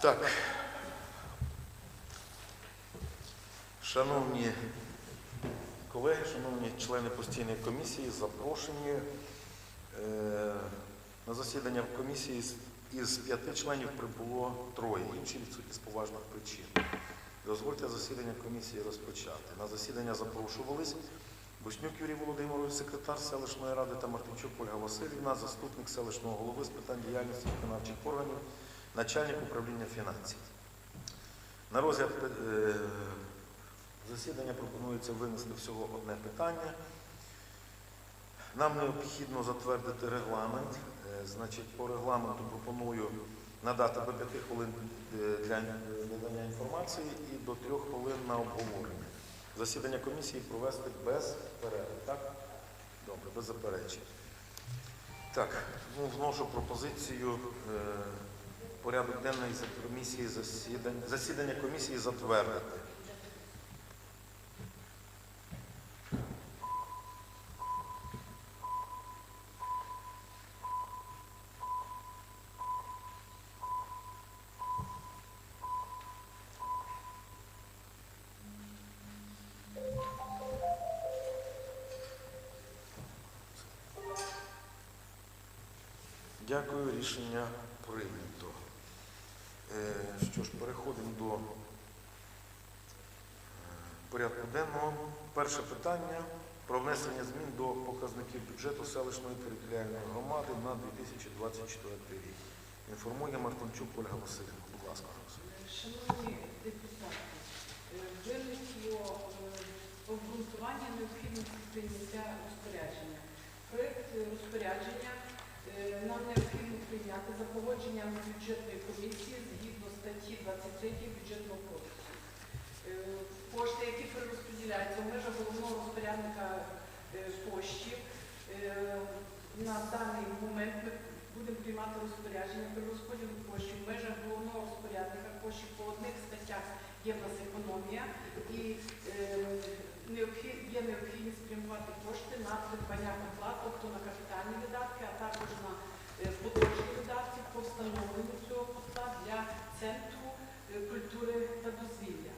Так. Шановні колеги, шановні члени постійної комісії, запрошені е, на засідання в комісії з- із п'яти членів прибуло троє, інші відсутні з поважних причин. Дозвольте засідання комісії розпочати. На засідання запрошувались Буснюк Юрій Володимирович, секретар селищної ради та Мартинчук Ольга Васильівна, заступник селищного голови з питань діяльності виконавчих органів, начальник управління фінансів. На розгляд е, засідання пропонується винести всього одне питання. Нам необхідно затвердити регламент. Е, Значить, по регламенту пропоную надати до 5 хвилин е, для надання інформації і до 3 хвилин на обговорення. Засідання комісії провести без перерви, так? Добре, без заперечень. Так, ну, вношу пропозицію порядок денний комісії засідання, засідання комісії затвердити. Дякую, рішення прийнято. Е, Що ж, переходимо до е, порядку денного. Перше питання про внесення змін до показників бюджету селищної територіальної громади на 2024 рік. Інформує Мартинчук Ольга Васильівна. Будь ласка. Шановні депутати, е, виникло обґрунтування необхідності прийняття розпорядження. Проект е, розпорядження нам необхідно прийняти за погодженням бюджетної комісії статті 23 бюджетного кодексу. Е, Кошти, які перерозподіляються в межах головного розпорядника е, коштів, е, на даний момент ми будемо приймати розпорядження при розподілу коштів в межах головного розпорядника коштів по одних статтях є в нас економія і є необхідність спрямувати кошти на придбання котла, тобто на капітальні видатки, а також на е, поточні видатки по встановленню цього котла для центру е, культури та дозвілля.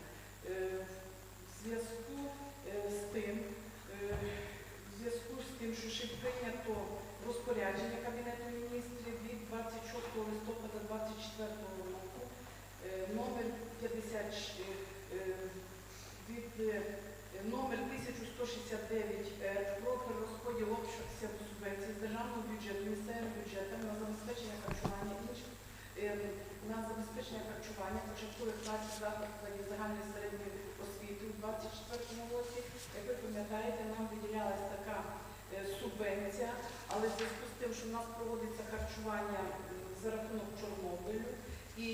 Е, В зв'язку е, з тим, е, в зв'язку з тим, що ще прийнято розпорядження Кабінету міністрів від 26 листопада 2024 року, е, номер 50, е, від номер 1169 е, про перерозподіл обсягу субвенцій з державного бюджету місцевим бюджетом на забезпечення харчування інших на забезпечення харчування початкових класів закладів загальної середньої освіти у 2024 році. Як ви пам'ятаєте, нам виділялась така е, субвенція, але в зв'язку з тим, що в нас проводиться харчування за рахунок Чорнобилю, і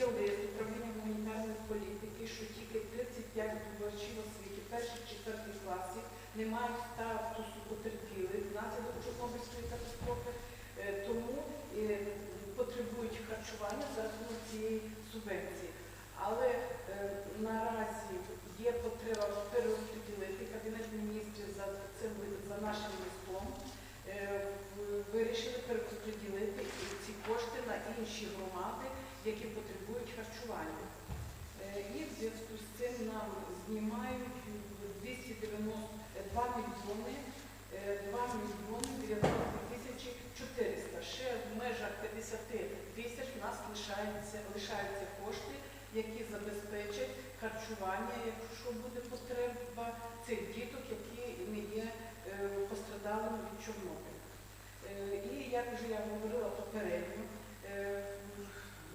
є лист управління гуманітарної політики, що тільки 35 здобувачів освіти перших четвертих класів не мають статусу потерпілих внаслідок Чорнобильської катастрофи, Е, тому е, потребують харчування за рахунок цієї субвенції. Але е, наразі є потреба перерозподілити Кабінет міністрів за цим за нашим листом. е, в- Вирішили перерозподілити ці кошти на інші громади, які потребують харчування. Е, І в зв'язку з цим нам знімають 292 мільйони, е, 2 мільйони 90 тисячі 400. Ще в межах 50 тисяч в нас лишається, лишаються кошти, які забезпечать харчування, якщо буде потреба цих діток, які не є е, пострадалими від Чорнобиля. Е, І як вже я говорила попередньо, е,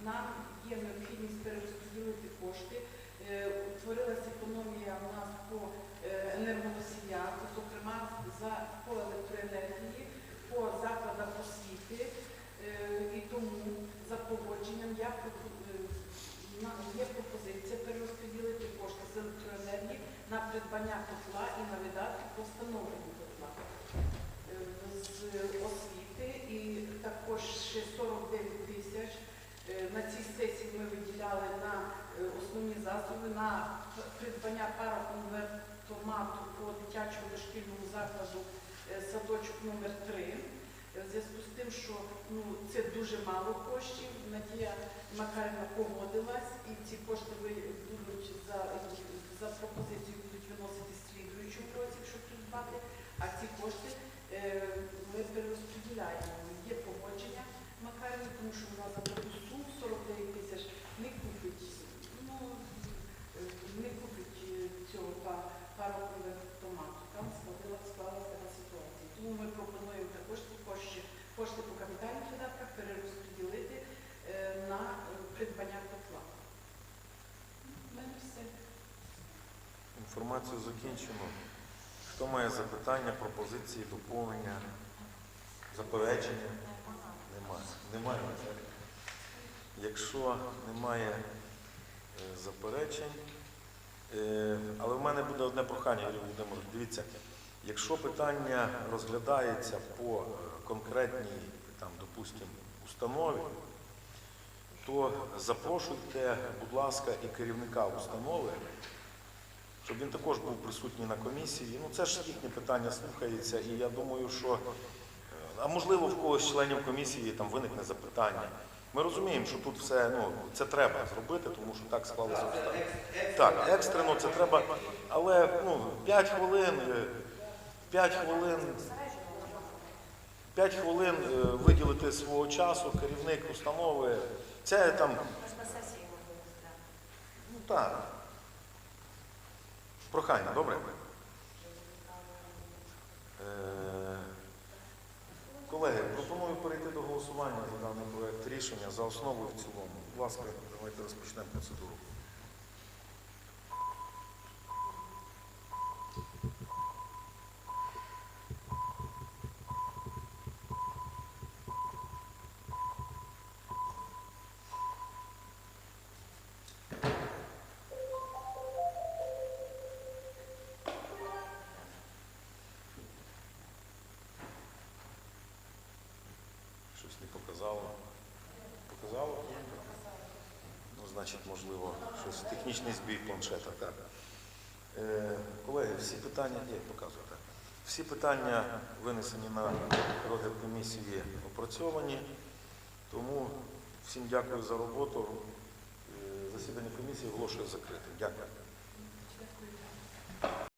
нам є необхідність перерозподілити кошти. Утворилася економія у нас по енергоносіях, зокрема по електроенергії, по закладах освіти. І тому за погодженням я пропо- е, на- є пропозиція перерозподілити кошти з електроенергії на придбання котла і на видатки по встановленню котла. Е, З освіти і також ще 49 тисяч Е, На цій сесії ми виділяли на е, основні засоби на придбання пароконвертомату по дитячому дошкільному закладу садочок номер 3 Е, В зв'язку з тим, що ну, це дуже мало коштів, Надія Макарівна погодилась, і ці кошти будуть за, за пропозицією будуть виносити слідуючому році, щоб придбати, а ці кошти е, ми перерозподіляємо. Є погодження Макарівни, тому що вона за таку суму 49 тисяч не купить, ну, е, не купить е, цього па- парового автомату. Там складила, склалася така ситуація. Тому ми пропонуємо також ці кошти, кошти по капітальних видатках перерозподілити е, на е, придбання котла. У мене все. Інформацію закінчено. Хто має запитання, пропозиції, доповнення, заперечення? Немає. Немає. Якщо немає е, заперечень, е, але в мене буде одне прохання, Юрій Володимирович. Дивіться, якщо питання розглядається по е, конкретній, там, допустимо, установі, то запрошуйте, будь ласка, і керівника установи, щоб він також був присутній на комісії. Ну це ж їхнє питання слухається, і я думаю, що е, а можливо в когось з членів комісії там виникне запитання. Ми розуміємо, що тут все ну це треба зробити, тому що так склалося обставини. Так, екстрено це треба, але ну 5 хвилин, 5 хвилин. 5 хвилин е, виділити свого часу, керівник установи. Це там, ну так. Прохання, добре? Е, Колеги, пропоную перейти до голосування за даний проект рішення за основу і в цілому. Будь ласка, давайте розпочнемо процедуру. Щось не показало. Показало? Ну, значить, можливо, щось технічний збій планшета. Так. Е, колеги, всі питання, як показуєте? Всі питання винесені на розгляд комісії опрацьовані. Тому всім дякую за роботу. Е, Засідання комісії оголошую закритим. Дякую.